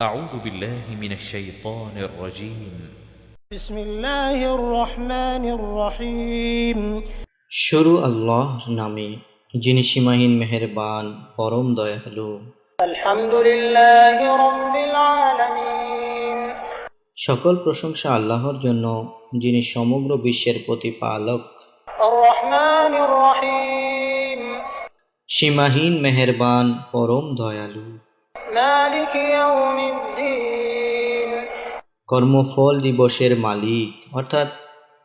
أعوذ بالله من الشيطان الرجيم بسم الله الرحمن الرحيم শুরু আল্লাহর নামে যিনি সীমাহীন মেহেরবান পরম দয়ালু الحمد لله رب العالمين সকল প্রশংসা আল্লাহর জন্য যিনি সমগ্র বিশ্বের প্রতিপালক الرحمن الرحيم সীমাহীন মেহেরবান পরম দয়ালু مالك يوم الدين কর্মফল দিবসের মালিক, অর্থাৎ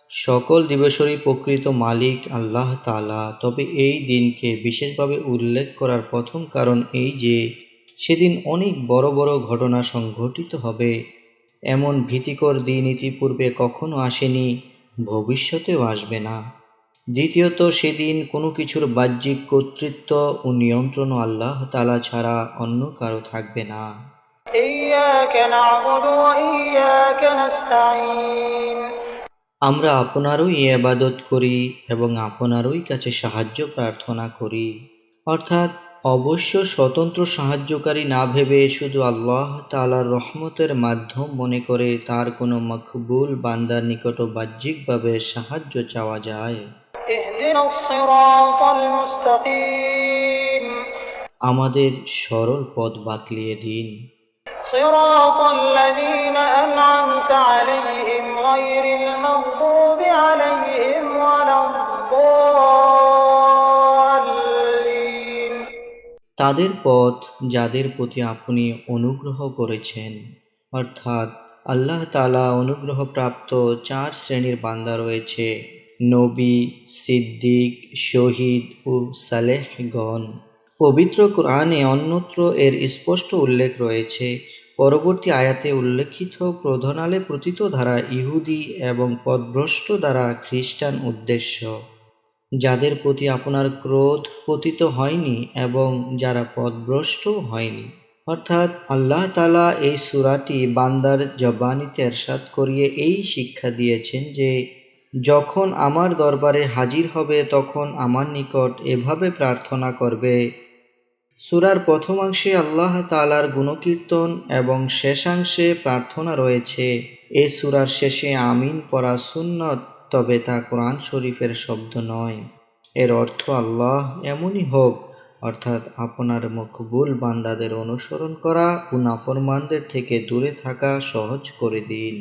সকল দিবসেরই প্রকৃত মালিক আল্লাহ তাআলা। তবে এই দিনকে বিশেষভাবে উল্লেখ করার প্রথম কারণ এই যে, সেদিন অনেক বড় বড় ঘটনা সংঘটিত হবে। এমন ভীতিকর দিন ইতিপূর্বে কখনো আসেনি, ভবিষ্যতেও আসবে না। দ্বিতীয়ত সেদিন কোনো কিছুর বাহ্যিক কর্তৃত্ব ও নিয়ন্ত্রণ আল্লাহ তালা ছাড়া অন্য কারও থাকবে না। আমরা আপনারই এবাদত করি এবং আপনারই কাছে সাহায্য প্রার্থনা করি। অর্থাৎ অবশ্য স্বতন্ত্র সাহায্যকারী না ভেবে শুধু আল্লাহ তালার রহমতের মাধ্যম মনে করে তার কোনো মকবুল বান্দার নিকট বাহ্যিকভাবে সাহায্য চাওয়া যায়। আমাদের সরল পথ বাতলিয়ে দিন صراط الذين أنعمت عليهم غير المغضوب عليهم ولا الضالين তাদের পথ যাদের প্রতি আপনি অনুগ্রহ করেছেন অর্থাৎ আল্লাহ তালা অনুগ্রহপ্রাপ্ত চার শ্রেণীর বান্দা রয়েছে নবী, সিদ্দিক, শহীদ ও সালেহগণ। পবিত্র কোরআনে অন্যত্র এর স্পষ্ট উল্লেখ রয়েছে। পরবর্তী আয়াতে উল্লেখিত প্রধানালে প্রতীত দ্বারা ইহুদি এবং পদভ্রষ্ট দ্বারা খ্রিস্টান উদ্দেশ্য। যাদের প্রতি আপনার ক্রোধ পতিত হয়নি এবং যারা পদভ্রষ্ট হয়নি। অর্থাৎ আল্লাহ তালা এই সুরাটি বান্দার জবানিতে এরশাদ করিয়ে এই শিক্ষা দিয়েছেন যে যখন আমার দরবারে হাজির হবে, তখন আমার নিকট এভাবে প্রার্থনা করবে। সুরার প্রথমাংশে আল্লাহ তালার গুণকীর্তন এবং শেষাংশে প্রার্থনা রয়েছে। এ সুরার শেষে আমিন পড়া সুন্নত, তবে তা কোরআন শরীফের শব্দ নয়। এর অর্থ আল্লাহ এমনই হোক, অর্থাৎ আপনার মকবুল বান্দাদের অনুসরণ করা ও নাফরমানদের থেকে দূরে থাকা সহজ করে দিন।